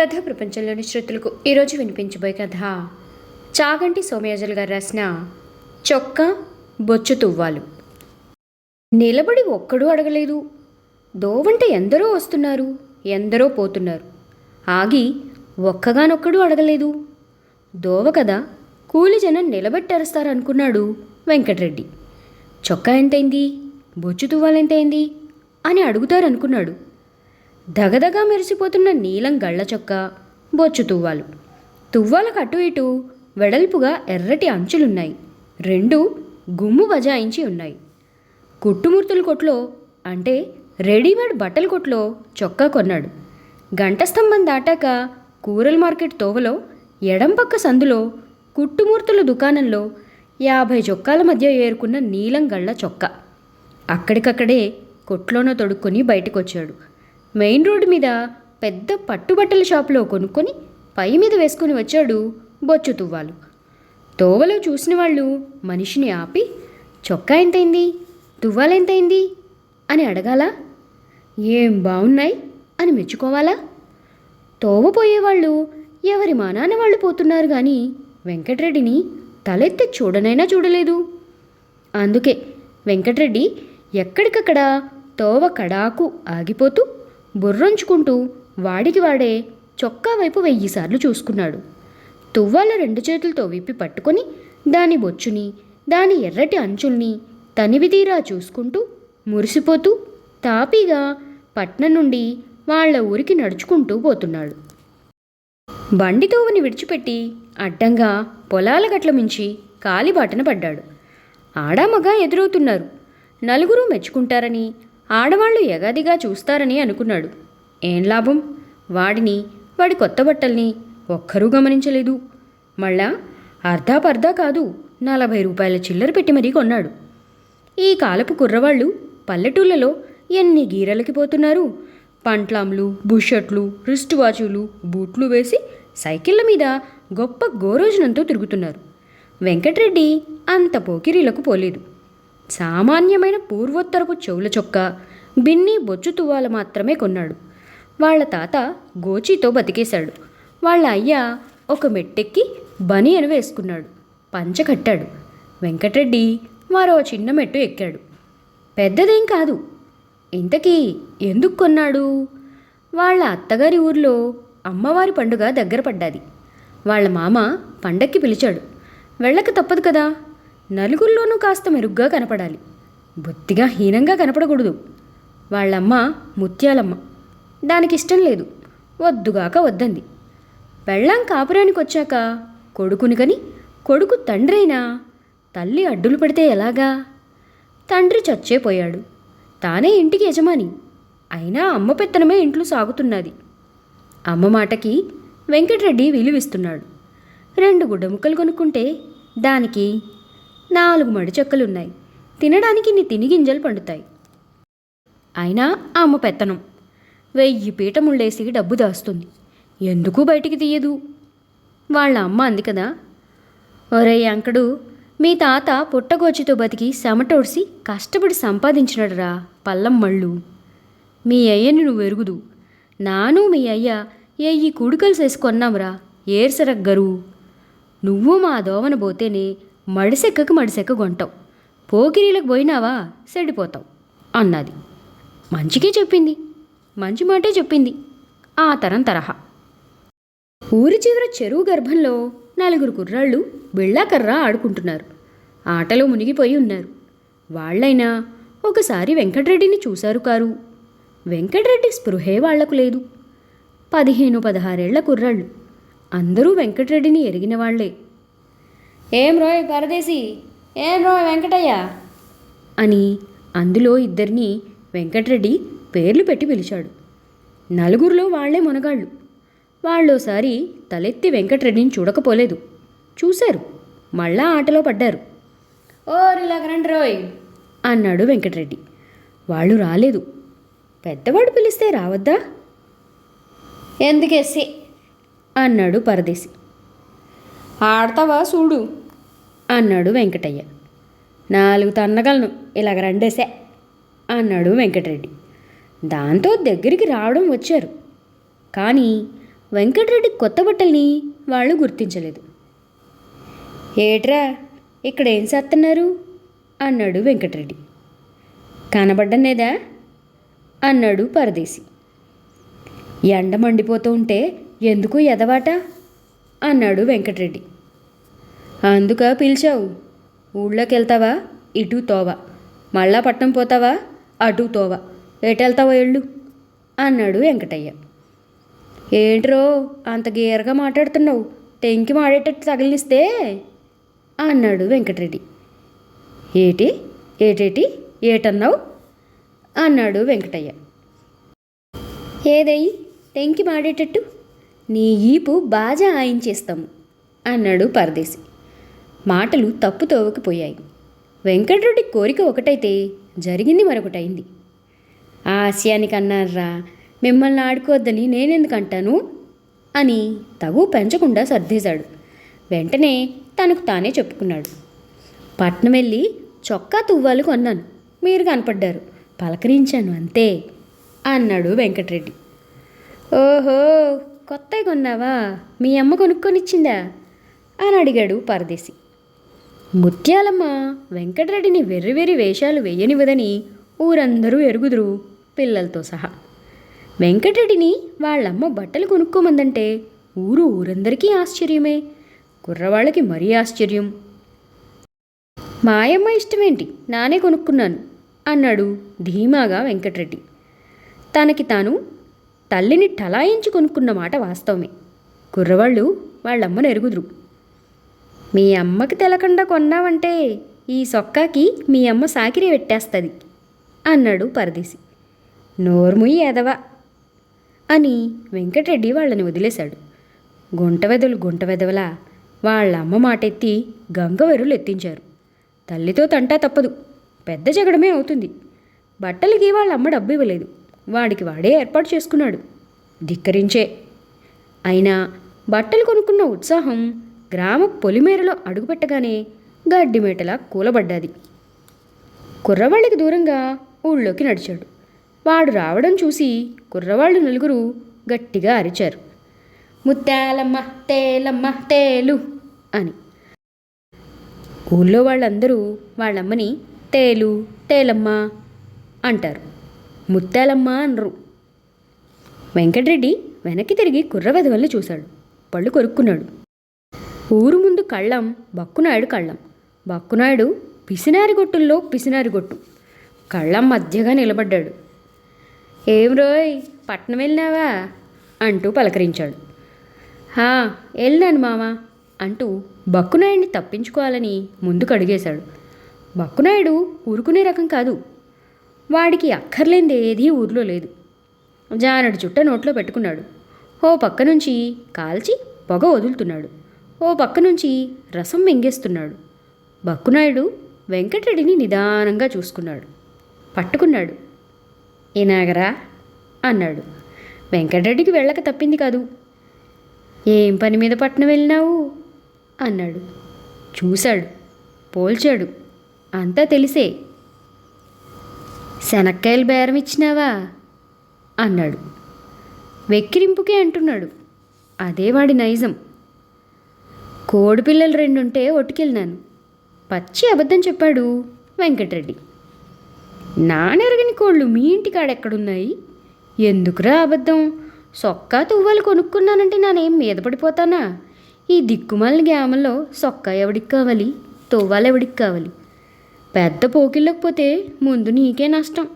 కథ ప్రపంచంలోని శ్రుతులకు ఈరోజు వినిపించబోయే కథ. చాగంటి సోమయాజులు గారు రాసిన చొక్కా బొచ్చు తువ్వాలు. నిలబడి ఒక్కడూ అడగలేదు. దోవంటే ఎందరో వస్తున్నారు ఎందరో పోతున్నారు. ఆగి ఒక్కగానొక్కడూ అడగలేదు. దోవ కదా కూలి జనం నిలబెట్టేస్తారనుకున్నాడు వెంకటరెడ్డి. చొక్కా ఎంతైంది? బొచ్చు తువ్వాలెంతైంది అని అడుగుతారనుకున్నాడు. దగదగా మెరిసిపోతున్న నీలం గళ్ళ చొక్క బొచ్చు తువ్వాలు. తువ్వాలకు అటు ఇటు వెడల్పుగా ఎర్రటి అంచులున్నాయి. రెండు గుమ్ము బజాయించి ఉన్నాయి. కుట్టుమూర్తుల కొట్లో అంటే రెడీమేడ్ బట్టల కొట్లో చొక్కా కొన్నాడు. గంట స్తంభం దాటాక కూరల మార్కెట్ తోవలో ఎడం పక్క సందులో కుట్టుమూర్తుల దుకాణంలో యాభై చొక్కాల మధ్య ఏరుకున్న నీలం గళ్ళ చొక్కా. అక్కడికక్కడే కొట్లోనో తొడుక్కొని బయటకొచ్చాడు. మెయిన్ రోడ్డు మీద పెద్ద పట్టుబట్టల షాపులో కొనుక్కొని పై మీద వేసుకుని వచ్చాడు బొచ్చు తువ్వాలు. తోవలో చూసిన వాళ్ళు మనిషిని ఆపి చొక్కా ఎంతైంది? తువ్వాలెంతైంది అని అడగాలా? ఏం బాగున్నాయి అని మెచ్చుకోవాలా? తోవపోయేవాళ్ళు ఎవరి ఎవరి మానాన వాళ్ళు పోతున్నారు కానీ వెంకటరెడ్డిని తలెత్తి చూడనైనా చూడలేదు. అందుకే వెంకటరెడ్డి ఎక్కడికక్కడ తోవ కడాకు ఆగిపోతూ బుర్రంచుకుంటూ వాడికి వాడే చొక్కా వైపు వెయ్యిసార్లు చూసుకున్నాడు. తువ్వాల రెండు చేతులతో విప్పి పట్టుకొని దాని బొచ్చుని దాని ఎర్రటి అంచుల్ని తనివితీరా చూసుకుంటూ మురిసిపోతూ తాపీగా పట్నం నుండి వాళ్ళ ఊరికి నడుచుకుంటూ పోతున్నాడు. బండి తోవని విడిచిపెట్టి అడ్డంగా పొలాల గట్ల మించి కాలిబాటన పడ్డాడు. ఆడామగ ఎదురవుతున్నారు. నలుగురు మెచ్చుకుంటారని ఆడవాళ్ళు ఎగాదిగా చూస్తారని అనుకున్నాడు. ఏం లాభం? వాడిని వాడి కొత్త బట్టల్ని ఒక్కరూ గమనించలేదు. మళ్ళా అర్ధాపర్ధా కాదు నలభై రూపాయల చిల్లర పెట్టి మరీ కొన్నాడు. ఈ కాలపు కుర్రవాళ్ళు పల్లెటూళ్ళలో ఎన్ని గీరలకి పోతున్నారు? పంట్లాంలు బుషర్ట్లు రిస్ట్ వాచులు బూట్లు వేసి సైకిళ్ళ మీద గొప్ప గోరోజనంతో తిరుగుతున్నారు. వెంకటరెడ్డి అంత పోకిరీలకు పోలేదు. సామాన్యమైన పూర్వోత్తరపు చెవుల చొక్క బిన్ని బొచ్చు తువ్వాలు మాత్రమే కొన్నాడు. వాళ్ళ తాత గోచితో బతికేశాడు. వాళ్ళ అయ్య ఒక మెట్టెక్కి బనియను వేసుకున్నాడు. పంచ కట్టాడు. వెంకటరెడ్డి మరో చిన్న మెట్టు ఎక్కాడు. పెద్దదేం కాదు. ఇంతకీ ఎందుకు కొన్నాడు? వాళ్ళ అత్తగారి ఊర్లో అమ్మవారి పండుగ దగ్గర పడ్డాది. వాళ్ళ మామ పండక్కి పిలిచాడు. వెళ్ళక తప్పదు కదా. నలుగురిలోనూ కాస్త మెరుగ్గా కనపడాలి. బొత్తిగా హీనంగా కనపడకూడదు. వాళ్ళమ్మ ముత్యాలమ్మ. దానికి ఇష్టం లేదు. వద్దుగాక వద్దంది. పెళ్ళాం కాపురానికి వచ్చాక కొడుకుని కని కొడుకు తండ్రైనా తల్లి అడ్డులు పడితే ఎలాగా? తండ్రి చచ్చేపోయాడు. తానే ఇంటికి యజమాని. అయినా అమ్మ పెత్తనమే ఇంట్లో సాగుతున్నది. అమ్మ మాటకి వెంకటరెడ్డి విలువిస్తున్నాడు. రెండు గుడ్డముక్కలు కొనుక్కుంటే దానికి నాలుగు మడిచెక్కలున్నాయి తినడానికి నీ తిని గింజలు పండుతాయి. అయినా ఆ అమ్మ పెత్తనం. వెయ్యి పీటముళ్ళేసి డబ్బు దాస్తుంది. ఎందుకు బయటికి తీయదు? వాళ్ళ అమ్మ అంది కదా ఒరే అంకడు మీ తాత పుట్టగోచితో బతికి సెమటోడ్సి కష్టపడి సంపాదించినాడురా పల్లం మళ్ళు. మీ అయ్యని నువ్వు ఎరుగుదు. నాను మీ అయ్య ఎయ్యి కుడుకలు చేసుకొన్నాంరా ఏర్సరగ్గరు. నువ్వు మా దోవన పోతేనే మడిసెక్కకు మడిసెక్క కొంటావు. పోకిరీలకు పోయినావా సెడిపోతావు అన్నది. మంచికే చెప్పింది. మంచి మాటే చెప్పింది. ఆ తరం తరహా. ఊరి చివర చెరువు గర్భంలో నలుగురు కుర్రాళ్ళు బిళ్ళాకర్ర ఆడుకుంటున్నారు. ఆటలో మునిగిపోయి ఉన్నారు. వాళ్ళైనా ఒకసారి వెంకటరెడ్డిని చూశారు కారు. వెంకటరెడ్డి స్పృహే వాళ్ళకు లేదు. పదిహేను పదహారేళ్ళ కుర్రాళ్ళు. అందరూ వెంకటరెడ్డిని ఎరిగిన వాళ్ళే. ఏం రోయ్ పరదేశి? ఏం రోయ్ వెంకటయ్య? అని అందులో ఇద్దరిని వెంకటరెడ్డి పేర్లు పెట్టి పిలిచాడు. నలుగురిలో వాళ్ళే మునగాళ్ళు. వాళ్ళోసారి తలెత్తి వెంకటరెడ్డిని చూడకపోలేదు. చూశారు. మళ్ళా ఆటలో పడ్డారు. ఓ రండి రోయ్! అన్నాడు వెంకటరెడ్డి. వాళ్ళు రాలేదు. పెద్దవాడు పిలిస్తే రావద్దా? ఎందుకేసి? అన్నాడు పరదేశి. ఆడతావా చూడు అన్నాడు వెంకటయ్య. నాలుగు తన్నగలను ఇలాగ రెండేసే అన్నాడు వెంకటరెడ్డి. దాంతో దగ్గరికి రావడం వచ్చారు. కానీ వెంకటరెడ్డి కొత్త బట్టల్ని వాళ్ళు గుర్తించలేదు. ఏట్రా ఇక్కడ ఏం చేస్తున్నారు అన్నాడు వెంకటరెడ్డి. కనబడ్డనేదా? అన్నాడు పరదేశి. ఎండ మండిపోతూ ఉంటే ఎందుకు ఎదవాట? అన్నాడు వెంకటరెడ్డి. అందుక పిలిచావు? ఊళ్ళోకి వెళ్తావా ఇటు తోవ. మళ్ళా పట్నం పోతావా? అటు తోవ. ఎటెళ్తావో ఎళ్ళు? అన్నాడు వెంకటయ్య. ఏంట్రో అంత గేరగా మాట్లాడుతున్నావు. టెంకి మాడేటట్టు తగిలిస్తే అన్నాడు వెంకటరెడ్డి. ఏటి? ఏటేటి? ఏటన్నావు? అన్నాడు వెంకటయ్య. ఏదయ్యి? టెంకి మాడేటట్టు? నీ ఈపు బాజా ఆయించేస్తాము అన్నాడు పరదేశి. మాటలు తప్పు తోవకపోయాయి. వెంకటరెడ్డి కోరిక ఒకటైతే జరిగింది మరొకటైంది. ఆశయానికి అన్నారా మిమ్మల్ని ఆడుకోవద్దని నేనెందుకు అంటాను అని తగు పెంచకుండా సర్దేశాడు. వెంటనే తనకు తానే చెప్పుకున్నాడు. పట్నం వెళ్ళి చొక్కా తువ్వాలు కొన్నాను. మీరు కనపడ్డారు. పలకరించాను అంతే అన్నాడు వెంకటరెడ్డి. ఓహో కొత్తవి కొన్నావా? మీ అమ్మ కొనుక్కొనిచ్చిందా? అని అడిగాడు పరదేశి. ముత్యాలమ్మ వెంకటరెడ్డిని వెర్రివెర్రి వేషాలు వేయనివ్వదని ఊరందరూ ఎరుగుదురు పిల్లలతో సహా. వెంకటరెడ్డిని వాళ్ళమ్మ బట్టలు కొనుక్కోమందంటే ఊరు ఊరందరికీ ఆశ్చర్యమే. కుర్రవాళ్ళకి మరీ ఆశ్చర్యం. మాయమ్మ ఇష్టమేంటి? నానే కొనుక్కున్నాను అన్నాడు ధీమాగా వెంకటరెడ్డి. తనకి తాను తల్లిని టలాయించి కొనుక్కున్న మాట వాస్తవమే. కుర్రవాళ్ళు వాళ్ళమ్మను ఎరుగుదురు. మీ అమ్మకి తెలకుండా కొన్నావంటే ఈ సొక్కాకి మీ అమ్మ సాకిరి పెట్టేస్తుంది అన్నాడు పరదేశి. నోర్ముయి ఎదవా అని వెంకటరెడ్డి వాళ్ళని వదిలేశాడు. గుంటవెదలు గుంటవెదవలా వాళ్ళ అమ్మ మాటెత్తి గంగవెరులు ఎత్తించారు. తల్లితో తంటా తప్పదు పెద్ద జగడమే అవుతుంది. బట్టలకి వాళ్ళ అమ్మ డబ్బు ఇవ్వలేదు వాడికి వాడే ఏర్పాటు చేసుకున్నాడు. ధిక్కరించే. అయినా బట్టలు కొనుక్కున్న ఉత్సాహం గ్రామ పొలిమేరలో అడుగుపెట్టగానే గడ్డిమేటలా కూలబడ్డాది. కుర్రవాళ్ళకి దూరంగా ఊళ్ళోకి నడిచాడు. వాడు రావడం చూసి కుర్రవాళ్ళు నలుగురు గట్టిగా అరిచారు. ముత్యాలమ్మ తేలమ్మ తేలు అని. ఊళ్ళో వాళ్ళందరూ వాళ్ళమ్మని తేలు తేలమ్మ అంటారు. ముత్యాలమ్మ అనరు. వెంకటరెడ్డి వెనక్కి తిరిగి కుర్రవెదవల్ని చూశాడు. పళ్ళు కొరుక్కున్నాడు. ఊరు ముందు కళ్ళం బక్కునాయుడు కళ్ళం. బక్కునాయుడు పిసినారి గొట్టుల్లో పిసినారి గొట్టు. కళ్ళం మధ్యగా నిలబడ్డాడు. ఏం రోయ్ పట్నం వెళ్ళినావా? అంటూ పలకరించాడు. హా వెళ్ళినాను మామ అంటూ బక్కునాయుడిని తప్పించుకోవాలని ముందుకు అడిగేశాడు. బక్కునాయుడు ఊరుకునే రకం కాదు. వాడికి అక్కర్లేనిది ఏదీ ఊర్లో లేదు. జానడు చుట్ట నోట్లో పెట్టుకున్నాడు. ఓ పక్క నుంచి కాల్చి పొగ వదులుతున్నాడు. ఓ పక్క నుంచి రసం మింగేస్తున్నాడు బక్కునాయుడు వెంకటరెడ్డిని నిదానంగా చూసుకున్నాడు. పట్టుకున్నాడు. ఏనాగరా? అన్నాడు. వెంకటరెడ్డికి వెళ్ళక తప్పింది కాదు. ఏం పని మీద పట్నం వెళ్ళినావు? అన్నాడు. చూశాడు. పోల్చాడు. అంతా తెలిసే. శనక్కాయలు బేరం ఇచ్చినావా? అన్నాడు. వెక్కిరింపుకే అంటున్నాడు. అదే వాడి నైజం. కోడిపిల్లలు రెండుంటే ఒట్టుకెళ్ళినాను. పచ్చి అబద్ధం చెప్పాడు వెంకటరెడ్డి. నానెరగని కోళ్ళు మీ ఇంటికాడెక్కడున్నాయి? ఎందుకురా అబద్ధం? సొక్కా తువ్వాలు కొనుక్కున్నానంటే నానేం మీద పడిపోతానా? ఈ దిక్కుమాలిన గ్యామల్లో సొక్కా ఎవడికి కావాలి? తువ్వాలు ఎవడికి కావాలి? పెద్ద పోకిళ్ళకపోతే ముందు నీకే నష్టం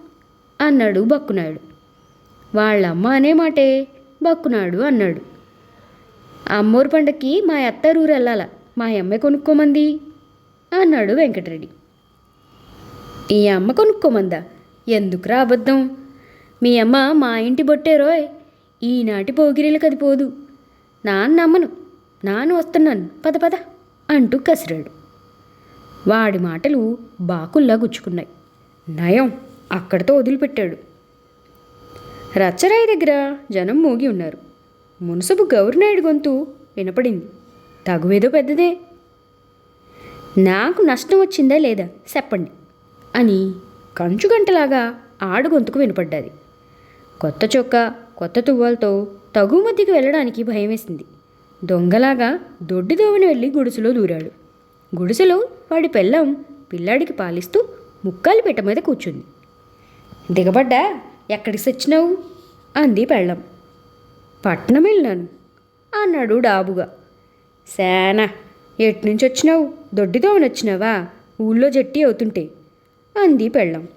అన్నాడు బక్కునాయుడు. వాళ్ళమ్మ అనే మాటే బక్కునాడు అన్నాడు. అమ్మోరు పండక్కి మా అత్తారూరు వెళ్ళాల. మా అమ్మే కొనుక్కోమంది అన్నాడు వెంకటరెడ్డి. ఈ అమ్మ కొనుక్కోమందా? ఎందుకురా అబద్ధం? మీ అమ్మ మా ఇంటి బొట్టేరోయ్ ఈనాటి పోగిరీలకు అది పోదు. నాన్న నమ్మను నాన్న వస్తున్నాను పద పద అంటూ కసిరాడు. వాడి మాటలు బాకుల్లా గుచ్చుకున్నాయి. నయం అక్కడితో వదిలిపెట్టాడు. రచ్చరాయి దగ్గర జనం మోగి ఉన్నారు. మునసబు గౌరినాయుడు గొంతు వినపడింది. తగువేదో పెద్దదే. నాకు నష్టం వచ్చిందా లేదా చెప్పండి అని కంచుగంటలాగా ఆడు గొంతుకు వినపడ్డది. కొత్త చొక్కా కొత్త తువ్వాలతో తగు మధ్యకి వెళ్ళడానికి భయమేసింది. దొంగలాగా దొడ్డి దోవని వెళ్ళి గుడిసెలో దూరాడు. గుడిసెలో వాడి పెళ్ళం పిల్లాడికి పాలిస్తూ ముక్కాలు పెట్ట మీద కూర్చుంది. దిగబడ్డా? ఎక్కడికి సచ్చినావు? అంది పెళ్ళం. పట్నం వెళ్ళాను అన్నాడు డాబుగా. శానా ఎట్నుంచి వచ్చినావు దొడ్డిదోవని వచ్చినావా ఊళ్ళో జట్టి అవుతుంటే అంది పెళ్ళం.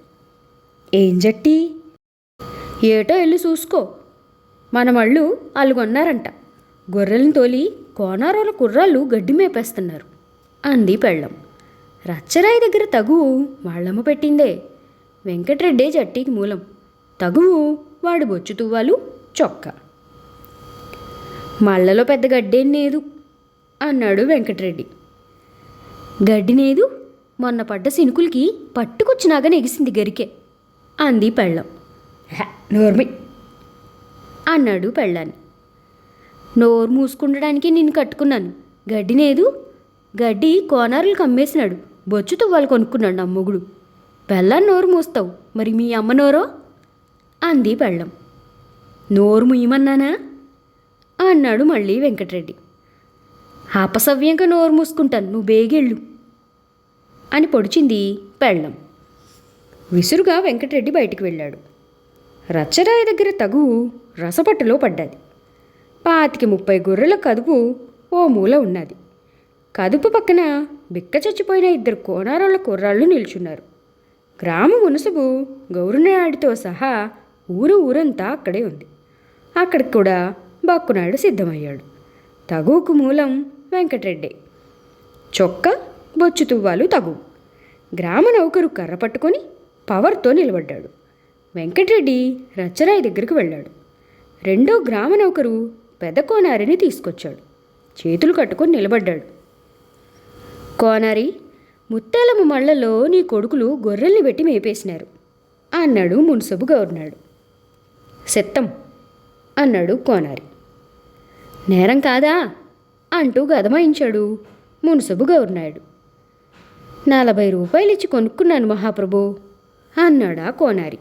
ఏం జట్టి? ఏటో వెళ్ళి చూసుకో. మన వాళ్ళు వాళ్ళు గొర్రెలను తోలి కోనారోల కుర్రాళ్ళు గడ్డి మేపేస్తున్నారు అంది పెళ్ళం. రచ్చరాయి దగ్గర తగువు వాళ్ళమ్మ పెట్టిందే. వెంకట్రెడ్డే జట్టికి మూలం. తగువు వాడి బొచ్చు తువ్వాలు చొక్కా. మళ్ళలో పెద్ద గడ్డేం లేదు అన్నాడు వెంకట్రెడ్డి. గడ్డినేదు మొన్న పడ్డ సినుకులకి పట్టుకొచ్చినాగా నెగిసింది గరికే అంది పెళ్ళం. "హ, నోర్మి. అన్నాడు పెళ్ళాన్ని. నోరు మూసుకుండడానికి నిన్ను కట్టుకున్నాను. గడ్డినేదు గడ్డి కోనారులు కమ్మేసినాడు బొచ్చు తువ్వాలు కొనుక్కున్నాడు నా మొగుడు. పెళ్ళాన్ని నోరు మూస్తావు మరి మీ అమ్మ నోరో? అంది పెళ్ళం. నోరు ముయ్యమన్నానా? అన్నాడు మళ్ళీ వెంకటరెడ్డి. అపసవ్యంగా నోరు మూసుకుంటాను నువ్వు బేగెళ్ళు అని పొడిచింది పెళ్ళం. విసురుగా వెంకటరెడ్డి బయటికి వెళ్ళాడు. రచ్చరాయి దగ్గర తగు రసపట్టులో పడ్డది. పాతికి ముప్పై గొర్రెల కదుపు ఓ మూల ఉన్నది. కదుపు పక్కన బిక్క చచ్చిపోయిన ఇద్దరు కోనారాళ్ళ కుర్రాళ్ళు నిల్చున్నారు. గ్రామ మునుసుబు గౌరనాయుడితో సహా ఊరు ఊరంతా అక్కడే ఉంది. అక్కడికి కూడా బక్కునాయుడు సిద్ధమయ్యాడు. తగువుకు మూలం వెంకటరెడ్డి. చొక్క బొచ్చు తువ్వాలు తగు. గ్రామ నౌకరు కర్ర పట్టుకొని పవర్తో నిలబడ్డాడు. వెంకటరెడ్డి రచ్చరాయి దగ్గరికి వెళ్ళాడు. రెండో గ్రామ నౌకరు పెద్ద కోనారిని తీసుకొచ్చాడు. చేతులు కట్టుకొని నిలబడ్డాడు. కోనారి ముత్తాలమ్మ మళ్ళలో నీ కొడుకులు గొర్రెల్ని పెట్టి మేపేసినారు అన్నాడు మున్సబు గవర్నాడు సెత్తం అన్నాడు కోనారి. నేరం కాదా? అంటూ గదమాయించాడు. మున్సబు గౌర్నాయుడు నలభై రూపాయలు ఇచ్చి కొనుక్కున్నాను మహాప్రభు అన్నాడా కోనారి.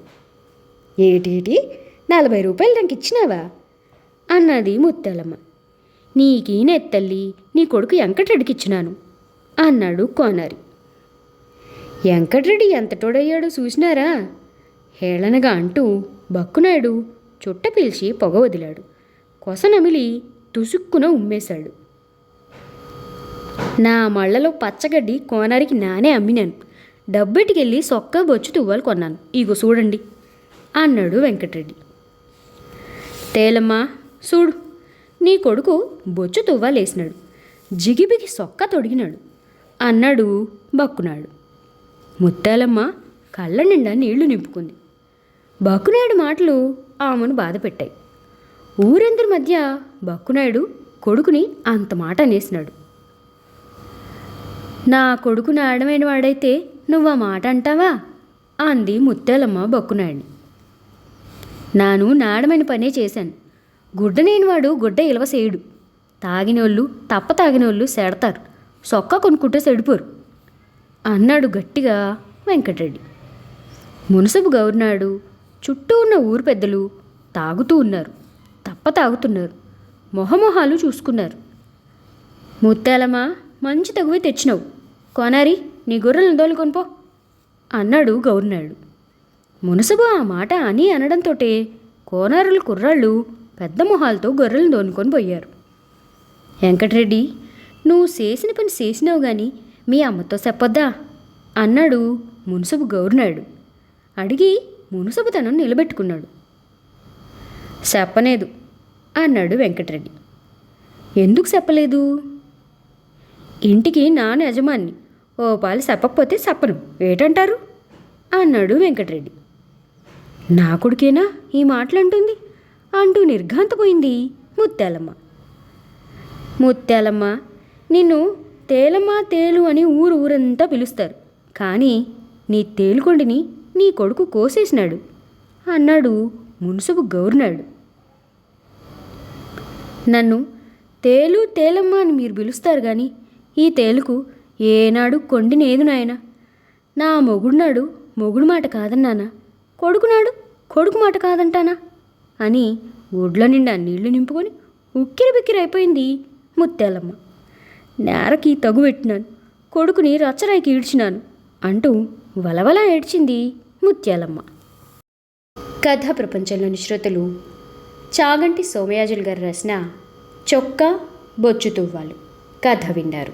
ఏటేటి? నలభై రూపాయలు నాకు ఇచ్చినావా అన్నది ముత్తాలమ్మ. నీకీ నెత్తల్లి నీ కొడుకు వెంకటరెడ్డికి ఇచ్చినాను అన్నాడు కోనారి. వెంకటరెడ్డి ఎంత తోడయ్యాడో చూసినారా? హేళనగా అంటూ బక్కునాయుడు చుట్ట పిలిచి పొగ వదిలాడు. కొస నమిలి తుసుక్కున ఉమ్మేశాడు. నా మళ్ళలో పచ్చగడ్డి కోనారికి నానే అమ్మినాను. డబ్బెటికెళ్ళి సొక్క బొచ్చు తువ్వాలు కొన్నాను. ఇగో చూడండి అన్నాడు వెంకటరెడ్డి. తేలమ్మా చూడు నీ కొడుకు బొచ్చు తువ్వాలేసినాడు. జిగిబిగి సొక్క తొడిగినాడు. అన్నాడు బక్కునాడు. ముత్తాలమ్మ కళ్ళ నిండా నీళ్ళు నింపుకుంది. బక్కునాడు మాటలు ఆమెను బాధపెట్టాయి. ఊరందరి మధ్య బక్కునాయుడు కొడుకుని అంత మాట అనేసినాడు. నా కొడుకు నాడమైన వాడైతే నువ్వు ఆ మాట అంటావా? అంది ముత్యాలమ్మ బక్కునాయుడిని. నాను నాడమైన పనే చేశాను. గుడ్డనేనివాడు గుడ్డ గుడ్డ ఇలవసేయుడు తాగినోళ్ళు తప్ప తాగినోళ్ళు సెడతారు. సొక్క కొనుక్కుంటే సెడిపోరు. అన్నాడు గట్టిగా వెంకటరెడ్డి. మునసబు గౌరినాడు చుట్టూ ఉన్న ఊరు పెద్దలు తాగుతూ ఉన్నారు. తప్ప తాగుతున్నారు మొహమొహాలు చూసుకున్నారు. ముత్తాలమ్మ మంచి తగువే తెచ్చినావు. కోనారి నీ గొర్రెలను దోలుకొనిపో అన్నాడు గౌరినాయుడు మునసబు ఆ మాట అని అనడంతోటే కోనారుల కుర్రాళ్ళు పెద్ద మొహాలతో గొర్రెలను దోనుకొని పోయారు. వెంకటరెడ్డి నువ్వు చేసిన పని చేసినావు కానీ మీ అమ్మతో చెప్పొద్దా? అన్నాడు మునసబు గౌరినాయుడు అడిగి మునుసబు తనను నిలబెట్టుకున్నాడు. చెప్పలేదు. అన్నాడు వెంకటరెడ్డి. ఎందుకు చెప్పలేదు? ఇంటికి నాన్న యజమాని ఓ పాలు చెప్పకపోతే చెప్పను ఏటంటారు? అన్నాడు వెంకటరెడ్డి. నా కొడుకేనా ఈ మాటలంటుంది? అంటూ నిర్ఘాంతపోయింది ముత్యాలమ్మ. ముత్యాలమ్మ నిన్ను తేలమ్మ తేలు అని ఊరు ఊరంతా పిలుస్తారు కానీ నీ తేలుకొండిని నీ కొడుకు కోసేసినాడు అన్నాడు మున్సబు గౌరినాడు. నన్ను తేలు తేలమ్మ అని మీరు పిలుస్తారు కానీ ఈ తేలుకు ఏనాడు కొండినేదు నాయన. నా మొగుడునాడు మొగుడు మాట కాదన్నానా? కొడుకునాడు కొడుకు మాట కాదంటానా? అని ఒడ్ల నిండా నీళ్ళు నింపుకొని ఉక్కిరి బిక్కిరి అయిపోయింది ముత్యాలమ్మ నేరకి తగు పెట్టినాను కొడుకుని రచ్చరాయికి ఈడ్చినాను అంటూ వలవలా ఏడ్చింది ముత్యాలమ్మ కథా ప్రపంచంలోని శ్రోతలు చాగంటి సోమయాజులు గారు రాసిన చొక్కా బొచ్చు తువ్వాలు. కథ విన్నారు.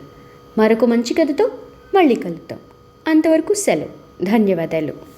మరొక మంచి కథతో మళ్ళీ కలుద్దాం. అంతవరకు సెలవు. ధన్యవాదాలు.